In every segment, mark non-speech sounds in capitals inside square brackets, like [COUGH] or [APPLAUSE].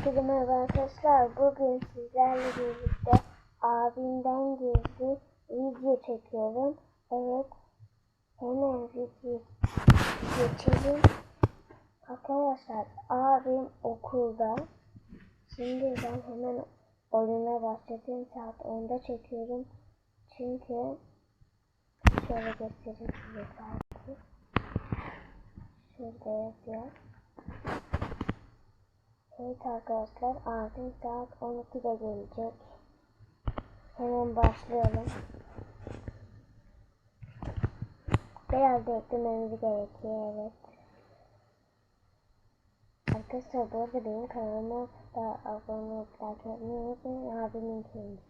Herkese merhaba arkadaşlar. Bugün sizlerle birlikte abimden gizli video çekiyorum. Evet. Hemen video geçelim. Arkadaşlar abim okulda. Şimdi ben hemen oyuna başladım. Saat 10'da çekiyorum. Çünkü şöyle göstereyim size. Şurada yazıyor. Evet arkadaşlar abim saat 12'de gelecek. Hemen başlayalım. Biraz beklememiz gerekiyor evet. Arkadaşlar bu arada benim kanalıma da abone olup like etmeyi unutmayın. Abimin kendisi.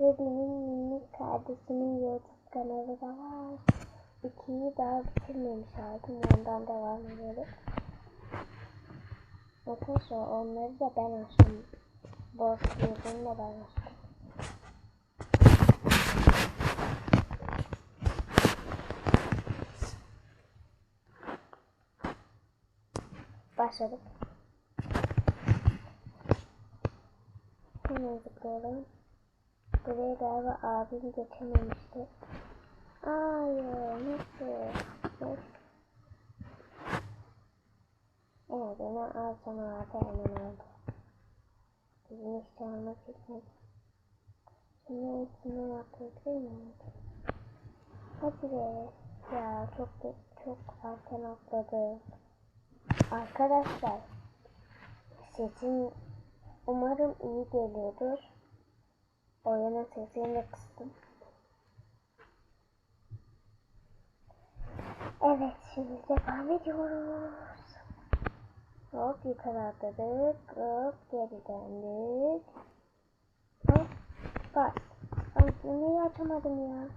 Ve benim minik kardeşimin YouTube kanalı da var. İkiyi daha bitirmemiş abim. Ondan devam ediyoruz. Arkadaşlar onları da ben açtım. Boss yazını da ben açtım. Başladık. Hemen zıplayalım. Buraya galiba abim geçememişti. Hayır, nasıl? Nasıl? Evet, onu alsam abi hemen aldı. Bizim almak için. Şimdi üstünden atlayabilir miyim? Hadi be. Ya çok çok erken atladı. Arkadaşlar, sesim umarım iyi geliyordur. Oyunun sesini kıstım. Evet, şimdi devam ediyoruz. Hop yukarı atladık. Hop geri döndük. Hop bas. Ay niye açamadım ya?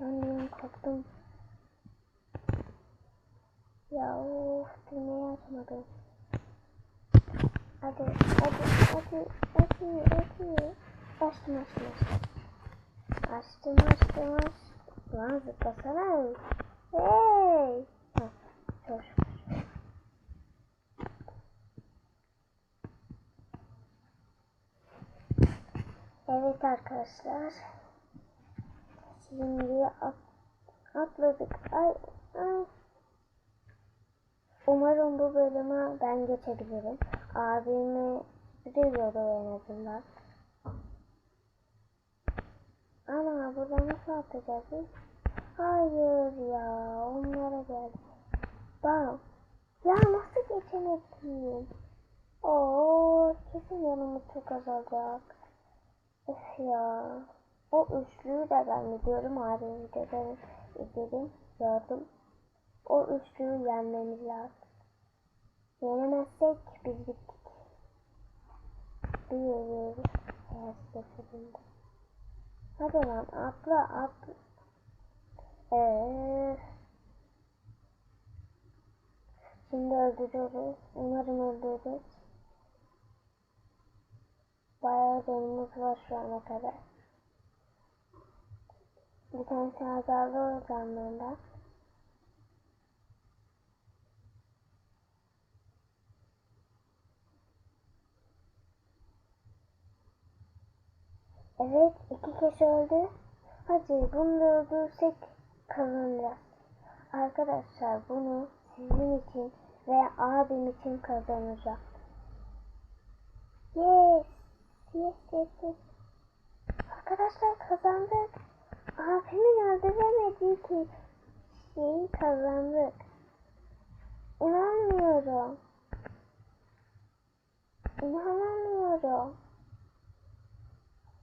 Annem korktum. Ya of düğmeyi açamadım. Hadi hadi hadi hadi hadi. Açtım açtım açtım. Açtım açtım açtım. Lan zıplasana. Evet arkadaşlar. Şimdi at, atladık. Ay, ay. Umarım bu bölümü ben geçebilirim. Abimi sürüyordu en azından. Ama burada nasıl biz? Hayır ya onlara geldi. Bam. Ya nasıl geçemedim? Oo kesin yanımı çok azalacak. Öf ya. O üçlüyü de ben biliyorum abi videodan izledim gördüm. O üçlüyü yenmemiz lazım. Yenemezsek biz. Biliyoruz. Her seferinde. Hadi lan atla atla. Ee, şimdi öldürüyoruz. Umarım öldürürüz. Bayağı canımız var şu ana kadar. Bir tanesi azaldı o canlarında. Evet, iki kişi öldü. Hadi bunu da öldürsek kazanacağız. Arkadaşlar bunu sizin için ve abim için kazanacağım. Yes. Yes yes yes. Arkadaşlar kazandık. Abimin öldüremediği ki şeyi kazandık. İnanmıyorum. İnanamıyorum.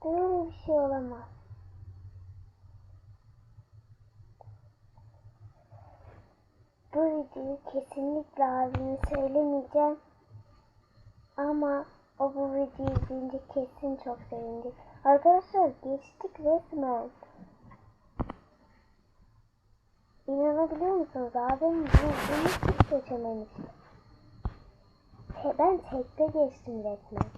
Böyle bir şey olamaz. Bu videoyu kesinlikle abime söylemeyeceğim. Ama o bu videoyu izleyince kesin çok sevinecek. Arkadaşlar geçtik resmen. İnanabiliyor musunuz? Abim bunu hiç geçememişti. Ben tekte geçtim resmen.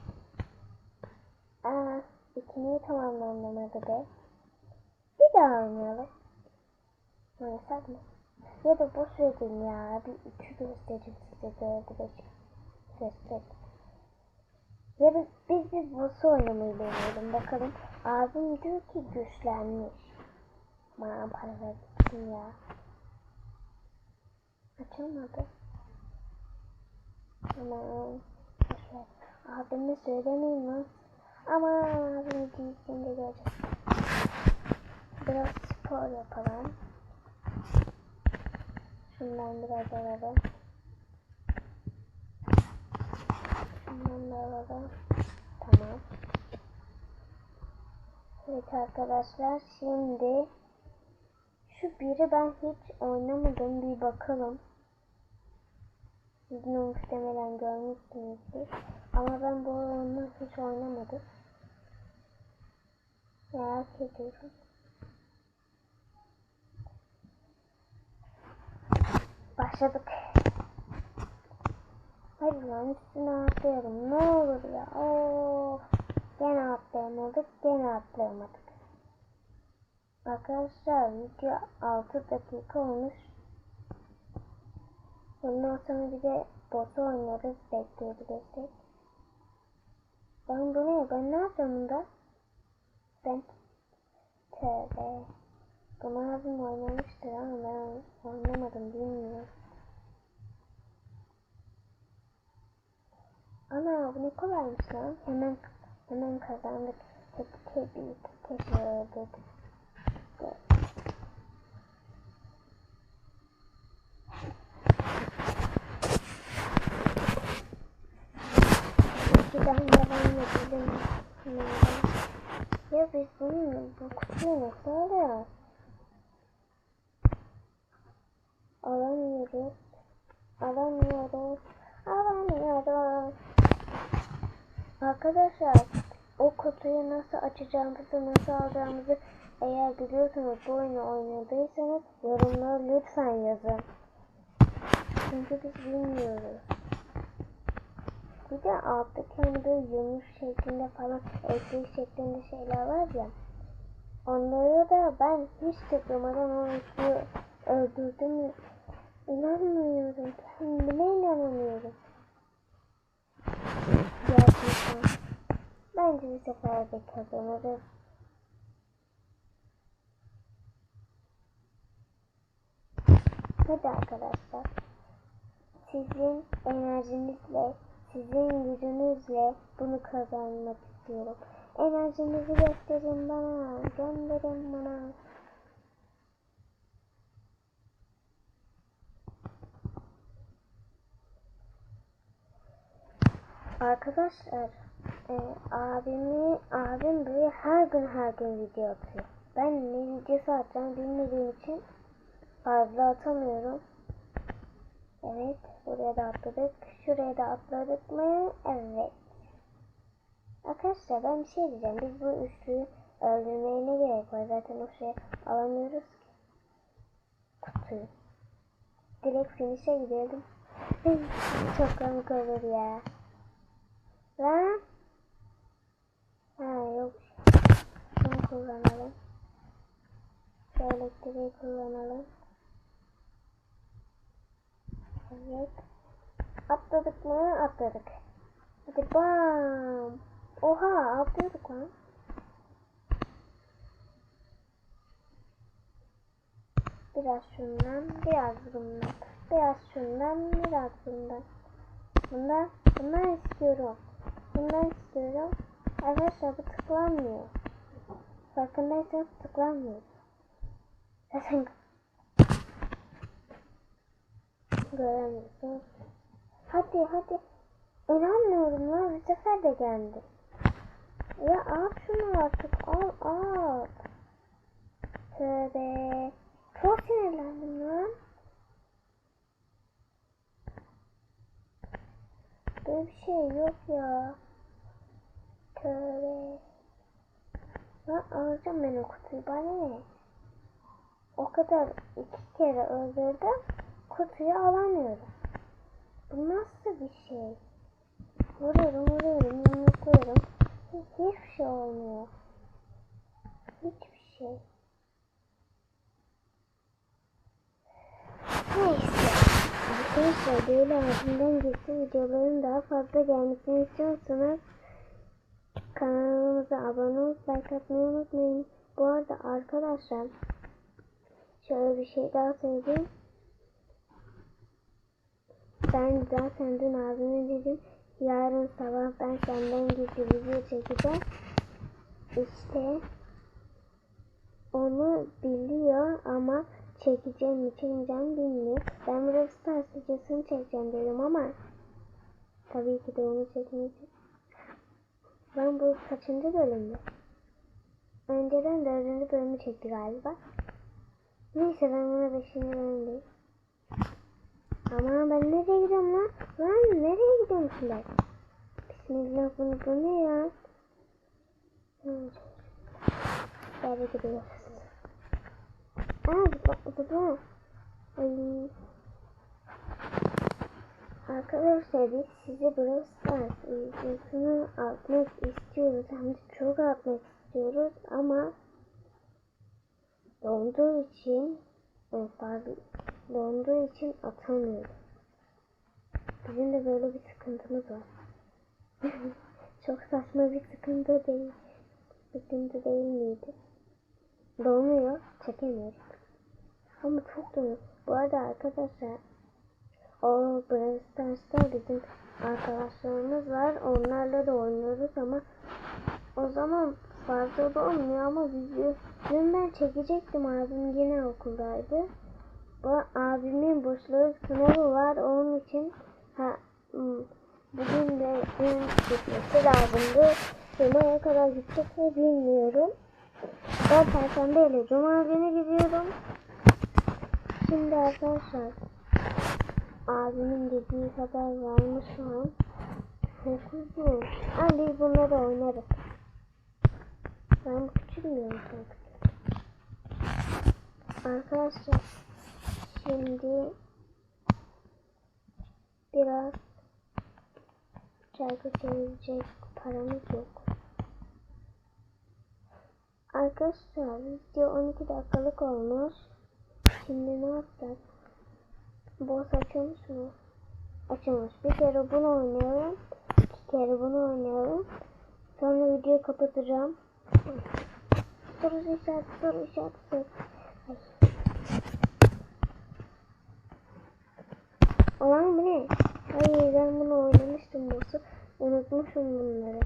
Aa, ikiniyi tamamlanmadı be. Bir daha oynayalım. Oynasak mı? Ya da boş verin ya. Bir üçü göstereyim size dördü beş göster. Ya da biz bir boss oynamayı deneyelim bakalım. Abim diyor ki güçlenmiş. Bana para versin ya. Açılmadı. Aman. Abime söylemeyeyim lan. Ama abim giydiğinde göreceğiz. Biraz spor yapalım. Şundan biraz alalım. Şundan da alalım. Tamam. Evet arkadaşlar şimdi şu biri ben hiç oynamadım bir bakalım. Sizin muhtemelen görmüşsünüzdür. Ama ben bu oyunu hiç oynamadım. Merak ediyorum. Başladık. Hadi lan üstüne atlayalım. Ne olur ya. Of. Gene atlayamadık. Gene atlayamadık. Arkadaşlar video 6 dakika olmuş. Bundan sonra bir de boss oynarız bekleyebilirsek. Ben bu ne? Ben ne yapıyorum bunda? Ben tövbe. Bunu abim oynamıştır ama ben oynamadım bilmiyorum. Ana bu ne kolaymış lan. Hemen hemen kazandık. Tebrik. Öldürdük. Şuradan devam edelim. Ya biz bunu bu kutuyu nasıl alıyoruz? Alamıyoruz. Alamıyoruz. Alamıyoruz. Arkadaşlar o kutuyu nasıl açacağımızı nasıl alacağımızı eğer biliyorsanız bu oyunu oynadıysanız yorumlara lütfen yazın. Çünkü biz bilmiyoruz. Bir de alttaki hani böyle yumruş şeklinde falan ekmek şeklinde şeyler var ya. Onları da ben hiç tıklamadan o öldürdüm. İnanmıyorum. Kendime inanamıyorum. Bence bir sefer de kazanırız. Hadi arkadaşlar. Sizin enerjinizle, sizin gücünüzle bunu kazanmak istiyorum. Enerjinizi gösterin bana, gönderin bana. Arkadaşlar e, abimi abim böyle her gün her gün video atıyor. Ben ne videosu atacağım bilmediğim için fazla atamıyorum. Evet buraya da atladık. Şuraya da atladık mı? Evet. Arkadaşlar ben bir şey diyeceğim. Biz bu üçlüyü öldürmeye ne gerek var? Zaten o şeyi alamıyoruz ki. Kutuyu. Direkt finish'e gidelim. [LAUGHS] Çok komik olur ya. Lan. Ha yok. Şunu kullanalım. Şu elektriği kullanalım. Evet. Atladık mı? Atladık. Hadi bam. Oha atlıyorduk lan. Biraz şundan, biraz bundan. Biraz şundan, biraz bundan. Bundan, bundan istiyorum. Bundan istiyorum. Arkadaşlar bu tıklanmıyor. Farkındaysanız tıklanmıyor. Zaten göremiyorsunuz. Hadi hadi. İnanmıyorum lan bir sefer de geldi. Ya al şunu artık al al. Tövbe. Çok sinirlendim lan. Böyle bir şey yok ya. Tövbe. Lan alacağım ben o kutuyu bana ne? O kadar iki kere öldürdüm. Kutuyu alamıyorum. Bu nasıl bir şey? Vuruyorum vuruyorum yumrukluyorum. Hiçbir şey olmuyor. Hiçbir şey. Arkadaşlar böyle ardından geçti videoların daha fazla gelmesini istiyorsanız kanalımıza abone olup like atmayı unutmayın. Bu arada arkadaşlar şöyle bir şey daha söyleyeyim. Ben zaten dün abime dedim yarın sabah ben senden gizli video çekeceğim. İşte onu biliyor ama çekeceğim mi çekeceğim bilmiyor. Ben Stars videosunu çekeceğim dedim ama tabii ki de onu çekmeyeceğim. Ben bu kaçıncı bölümde? Önceden dördüncü bölümü çekti galiba. Neyse ben buna beşinci bölümdeyim. Ama ben nereye gidiyorum lan? Lan nereye gidiyorum şimdi? Bismillah bunu bu ne ya? Nereye gidiyoruz? Aa zıpladı. Ay. Arkadaşlar biz size Brawl Stars videosunu atmak istiyoruz. Hem de çok atmak istiyoruz ama donduğu için pardon, donduğu için atamıyoruz. Bizim de böyle bir sıkıntımız var. [LAUGHS] çok saçma bir sıkıntı değil. Sıkıntı değil miydi? Donuyor, çekemiyoruz. Ama çok donuyor. Bu arada arkadaşlar o Brawl bizim arkadaşlarımız var. Onlarla da oynuyoruz ama o zaman fazla da olmuyor ama video dün ben çekecektim abim yine okuldaydı. Bu abimin boşluğu sınavı var onun için ha, hmm, bugün de dün gitmesi lazımdı. Cuma'ya kadar gidecek mi bilmiyorum. Ben Perşembe ile Cuma günü gidiyorum. Şimdi arkadaşlar abimin dediği kadar var mı şu an? 9 Hadi bunları oynarız. Ben küçülmüyorum sanki. Arkadaşlar şimdi biraz çarkı çevirecek paramız yok. Arkadaşlar video 12 dakikalık olmuş. Şimdi ne yapacağız? Boss açılmış mı? Açılmış. Bir kere bunu oynuyorum. İki kere bunu oynuyorum. Sonra videoyu kapatacağım. Soru işareti, soru işareti. Olan bu ne? Hayır ben bunu oynamıştım boss'u. Unutmuşum bunları.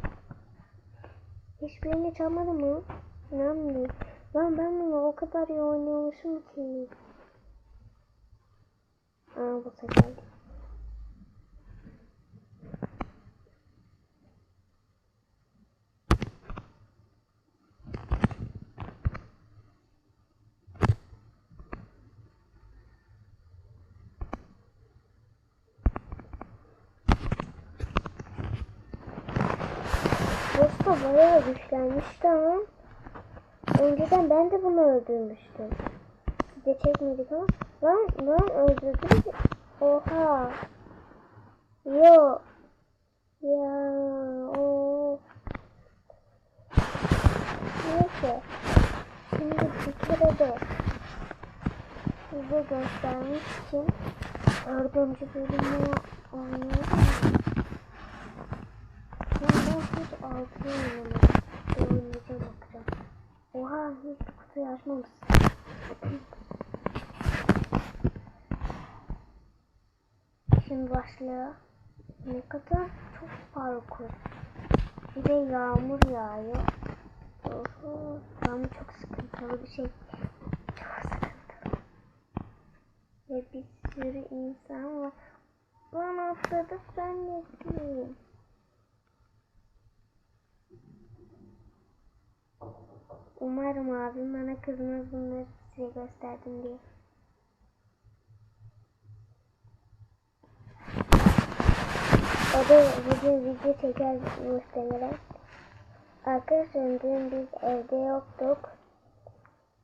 Hiçbirini çalmadım mı? İnanmıyorum. Lan ben bunu o kadar iyi oynuyormuşum ki. Aa sefer. Bosta bayağı güçlenmişti ama önceden ben de bunu öldürmüştüm. Biz de çekmedik ama lan lan öldürdüm. Oha. Yo. Ya o. Neyse. Şimdi bir kere de size göstermek için dördüncü bölümü oynuyorum. Ben ben hiç altı oynamadım. Oynayacağım bakacağım. Oha hiç kutuyu açmamışsın. Şimdi başlıyor. Ne kadar çok parkur. Bir de yağmur yağıyor. Oho, yağmur çok sıkıntılı bir şey. Çok sıkıntılı. Ve bir sürü insan var. Lan atladık zannettim. Umarım abim bana kızmaz bunları size gösterdim diye. O da bugün video çeker muhtemelen. Arkadaşlar dün biz evde yoktuk.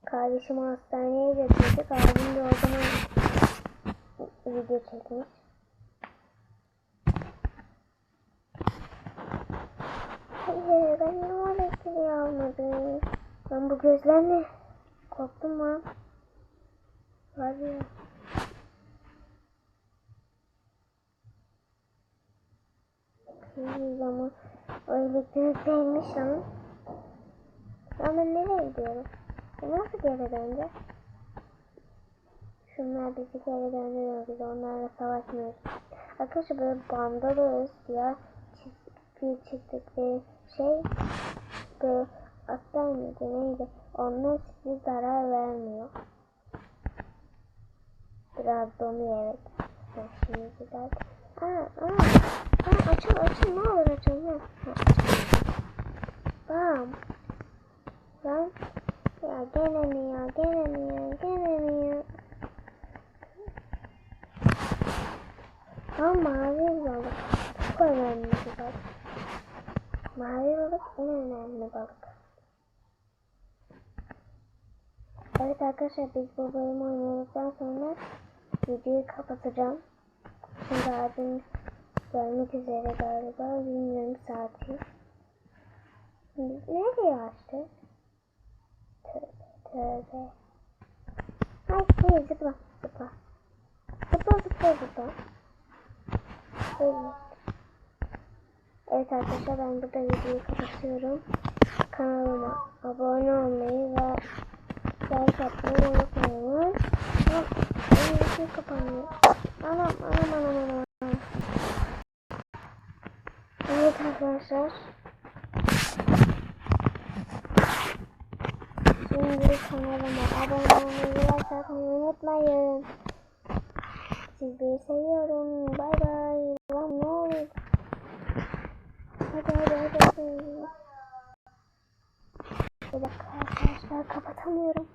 Kardeşimi hastaneye götürdük. Abim de o zaman video çekmiş. Hayır ben ne öğretmeni almadım. Ben bu gözlerle korktum lan. Var ya. Bir o elektrik değmiş lan. Lan ben nereye gidiyorum? E nasıl geri döneceğiz? Şunlar bizi geri döndürüyor. Biz onlarla savaşmıyoruz. Arkadaşlar böyle bandalıyoruz ya. Çizgi çizdikleri şey böyle aslan mıydı neydi? Onlar size zarar vermiyor. Biraz donuyor evet. Ha, şimdi güzel. Aa, aa, aa, açıl açıl ne olur açıl. Ha, ha, açıl. Bam. Lan. Ya gene mi ya gene mi ya gene mi ya. Ama mavi balık çok önemli bir balık. Mavi balık en önemli balık. Evet arkadaşlar biz bu bölümü oynadıktan sonra videoyu kapatacağım. Şimdi abim gelmek üzere galiba. Bilmiyorum saati. Nereye açtı? Tövbe tövbe. Ay hayır zıpla zıpla. Zıpla zıpla zıpla. Evet. Evet arkadaşlar ben burada videoyu kapatıyorum. Kanalıma abone olmayı ve like atmayı unutmayın. Benim kapanıyor. Anam anam anam anam. Evet arkadaşlar. Şimdi kanalıma abone olmayı like atmayı unutmayın. Sizleri seviyorum. Bay bay. Lan ne olur. Hadi hadi hadi. hadi. Bir dakika arkadaşlar kapatamıyorum.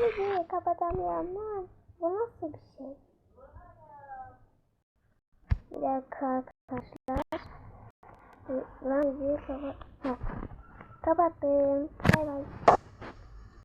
Sizi kapatamıyorum lan. Bu nasıl bir şey? Bir dakika arkadaşlar. Lan videoyu kapat. Kapattım. Bay bay.